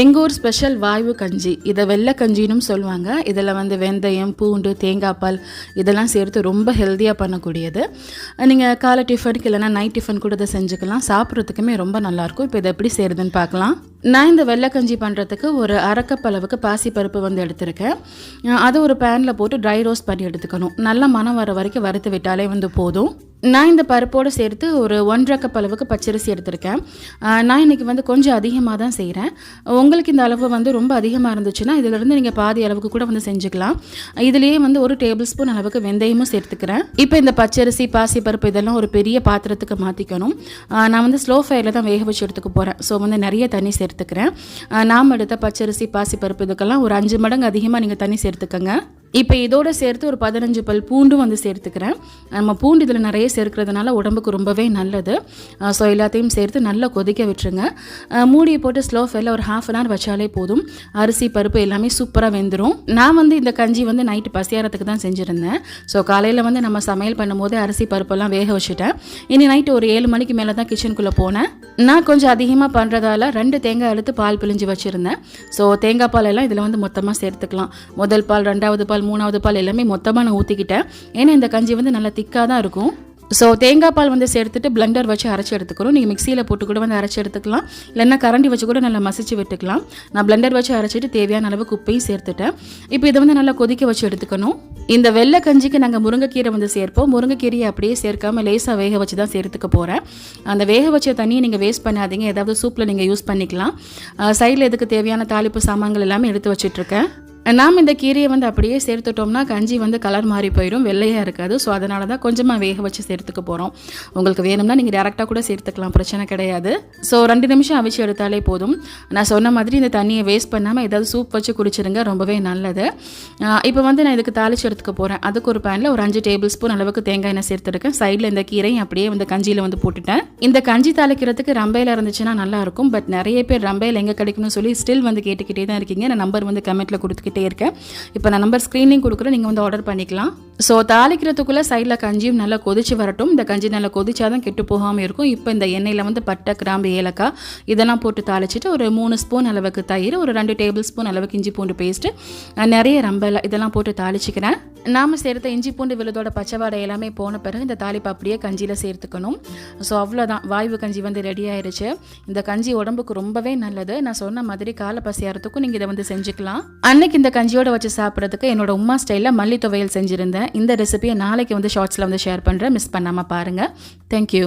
எங்கள் ஊர் ஸ்பெஷல் வாய்வு கஞ்சி. இதை வெள்ளை கஞ்சின்னு சொல்லுவாங்க. இதில் வந்து வெந்தயம் பூண்டு தேங்காய் பால் இதெல்லாம் சேர்த்து ரொம்ப ஹெல்த்தியாக பண்ணக்கூடியது. நீங்கள் காலை டிஃபனுக்கு இல்லைனா நைட் டிஃபன் கூட இதை செஞ்சுக்கலாம். சாப்பிட்றதுக்குமே ரொம்ப நல்லாயிருக்கும் இப்போ இதை எப்படி செய்கிறதுன்னு பார்க்கலாம். நான் இந்த வெள்ளைக்கஞ்சி பண்ணுறதுக்கு ஒரு அரைக்கப் அளவுக்கு பாசிப்பருப்பு வந்து எடுத்திருக்கேன். அதை ஒரு பேனில் போட்டு ட்ரை ரோஸ்ட் பண்ணி எடுத்துக்கணும். நல்லா மனம் வர வரைக்கும் வறுத்து விட்டாலே வந்து போதும். நான் இந்த பருப்போடு சேர்த்து ஒரு ஒன்றரை கப் அளவுக்கு பச்சரிசி எடுத்திருக்கேன். நான் இன்றைக்கி வந்து கொஞ்சம் அதிகமாக தான் செய்கிறேன் உங்களுக்கு இந்த அளவு வந்து ரொம்ப அதிகமாக இருந்துச்சுன்னா இதிலிருந்து நீங்கள் பாதி அளவுக்கு கூட வந்து செஞ்சுக்கலாம். இதுலேயே வந்து ஒரு டேபிள் ஸ்பூன் அளவுக்கு வெந்தயமும் சேர்த்துக்கிறேன். இப்போ இந்த பச்சரிசி பாசி பருப்பு இதெல்லாம் ஒரு பெரிய பாத்திரத்துக்கு மாற்றிக்கணும் நான் வந்து ஸ்லோ ஃபயரில் தான் வேக வச்சு எடுத்துக்க போகிறேன் ஸோ வந்து நிறைய தண்ணி சேர்த்து எடுத்துக்கிறேன். நாம் எடுத்த பச்சரிசி பாசிப்பருப்பு இதுக்கெல்லாம் ஒரு அஞ்சு மடங்கு அதிகமாக நீங்கள் தண்ணி சேர்த்துக்கங்க. இப்போ இதோடு சேர்த்து ஒரு பதினஞ்சு பல் பூண்டும் வந்து சேர்த்துக்கிறேன். நம்ம பூண்டு இதில் நிறைய சேர்க்கறதுனால உடம்புக்கு ரொம்பவே நல்லது. ஸோ எல்லாத்தையும் சேர்த்து நல்லா கொதிக்க விட்டுருங்க. மூடியை போட்டு ஸ்லோ ஃபேரில் ஒரு ஹாஃப் அன் ஹவர் வச்சாலே போதும். அரிசி பருப்பு எல்லாமே சூப்பராக வெந்துடும் நான் வந்து இந்த கஞ்சி வந்து நைட்டு பசியாரத்துக்கு தான் செஞ்சுருந்தேன். ஸோ காலையில் வந்து நம்ம சமையல் பண்ணும்போது அரிசி பருப்பெல்லாம் வேக வச்சுட்டேன். இனி நைட்டு ஒரு ஏழு மணிக்கு மேலே தான் கிச்சனுக்குள்ளே போனேன். நான் கொஞ்சம் அதிகமாக பண்ணுறதால ரெண்டு தேங்காய் எடுத்து பால் பிழிஞ்சு வச்சுருந்தேன். ஸோ தேங்காய் பால் எல்லாம் இதில் வந்து மொத்தமாக சேர்த்துக்கலாம். முதல் பால் ரெண்டாவது பால் மூணாவது பால் எல்லாமே மொத்தமாக நான் ஊற்றிக்கிட்டேன் ஏன்னா இந்த கஞ்சி வந்து நல்லா திக்காக தான் இருக்கும். ஸோ தேங்காய் பால் வந்து சேர்த்துட்டு பிளண்டர் வச்சு அரைச்சி எடுத்துக்கிறோம் நீங்கள் மிக்சியில் போட்டு கூட வந்து அரைச்சி எடுத்துக்கலாம். இல்லைன்னா கரண்டி வச்சு கூட நல்லா மசிச்சு விட்டுக்கலாம். நான் பிளண்டர் வச்சு அரைச்சிட்டு தேவையான அளவுக்கு குப்பையும் சேர்த்துட்டேன். இப்போ இதை வந்து நல்லா கொதிக்க வச்சு எடுத்துக்கணும். இந்த வெள்ளை கஞ்சிக்கு நாங்கள் முருங்கைக்கீரை வந்து சேர்ப்போம். முருங்கைக்கீரையை அப்படியே சேர்க்காம லேசாக வேக வச்சு தான் சேர்த்துக்க போகிறேன் அந்த வேக வச்ச தண்ணியை நீங்கள் வேஸ்ட் பண்ணாதீங்க. ஏதாவது சூப்பில் நீங்கள் யூஸ் பண்ணிக்கலாம். சைடில் இதுக்கு தேவையான தாளிப்பு சாமான்கள் எல்லாமே எடுத்து வச்சுட்ருக்கேன் நாம் இந்த கீரையை வந்து அப்படியே சேர்த்துட்டோம்னா கஞ்சி வந்து கலர் மாறி போயிடும் வெள்ளையாக இருக்காது. ஸோ அதனால தான் கொஞ்சமாக வேக வச்சு சேர்த்துக்க போகிறோம் உங்களுக்கு வேணும்னா நீங்கள் டேரெக்டாக கூட சேர்த்துக்கலாம் பிரச்சனை கிடையாது. ஸோ ரெண்டு நிமிஷம் அவிச்சு எடுத்தாலே போதும். நான் சொன்ன மாதிரி இந்த தண்ணியை வேஸ்ட் பண்ணாமல் ஏதாவது சூப் வச்சு குடிச்சிருங்க ரொம்பவே நல்லது. இப்போ வந்து நான் இதுக்கு தாளிச்சு எடுத்துக்க போகிறேன் அதுக்கு ஒரு பேனில் ஒரு அஞ்சு டேபிள் ஸ்பூன் அளவுக்கு தேங்காய் எண்ணெய் சேர்த்துருக்கேன். சைடில் இந்த கீரையும் அப்படியே வந்து கஞ்சியில் வந்து போட்டுட்டேன். இந்த கஞ்சி தாளிக்கிறதுக்கு ரம்பையில் இருந்துச்சுன்னா நல்லாயிருக்கும் பட் நிறைய பேர் ரம்பையில் எங்கே கிடைக்கும்னு சொல்லி ஸ்டில் வந்து கேட்டுக்கிட்டே தான் இருக்கீங்க. நான் நம்பர் வந்து கமெண்ட்டில் கொடுத்துக்கிட்டேன் இருக்கேன். இப்போ நான் நம்பர் ஸ்க்ரீனிங் கொடுக்குறேன். நீங்கள் வந்து ஆர்டர் பண்ணிக்கலாம். ஸோ தாளிக்கிறதுக்குள்ளே சைடில் கஞ்சியும் நல்லா கொதிச்சு வரட்டும். இந்த கஞ்சி நல்லா கொதிச்சாதான் கெட்டு போகாமல் இருக்கும். இப்போ இந்த எண்ணெயில் வந்து பட்டை கிராம்பு ஏலக்காய் இதெல்லாம் போட்டு தாளிச்சிட்டு ஒரு மூணு ஸ்பூன் அளவுக்கு தயிர் ஒரு ரெண்டு டேபிள் ஸ்பூன் அளவுக்கு இஞ்சி பூண்டு பேஸ்ட்டு நிறைய ரம்பல இதெல்லாம் போட்டு தாளிச்சிக்கிறேன். நாம சேர்த்த இஞ்சி பூண்டு விழுதோட பச்சைவாடை எல்லாமே போன பிறகு இந்த தாளிப்பு அப்படியே கஞ்சியில் சேர்த்துக்கணும். ஸோ அவ்வளோதான் வாய்வு கஞ்சி வந்து ரெடி ஆயிடுச்சு இந்த கஞ்சி உடம்புக்கு ரொம்பவே நல்லது. நான் சொன்ன மாதிரி காலை பசியாரத்துக்கும் நீங்கள் இதை வந்து செஞ்சுக்கலாம். அன்னைக்கு இந்த கஞ்சியோட வச்சு சாப்பிட்றதுக்கு என்னோட உமா ஸ்டைலில் மல்லி துவையல் செஞ்சுருந்தேன். இந்த ரெசிபியை நாளைக்கு வந்து ஷார்ட்ஸில் வந்து ஷேர் பண்ணுறேன் மிஸ் பண்ணாமல் பாருங்கள் தேங்க்யூ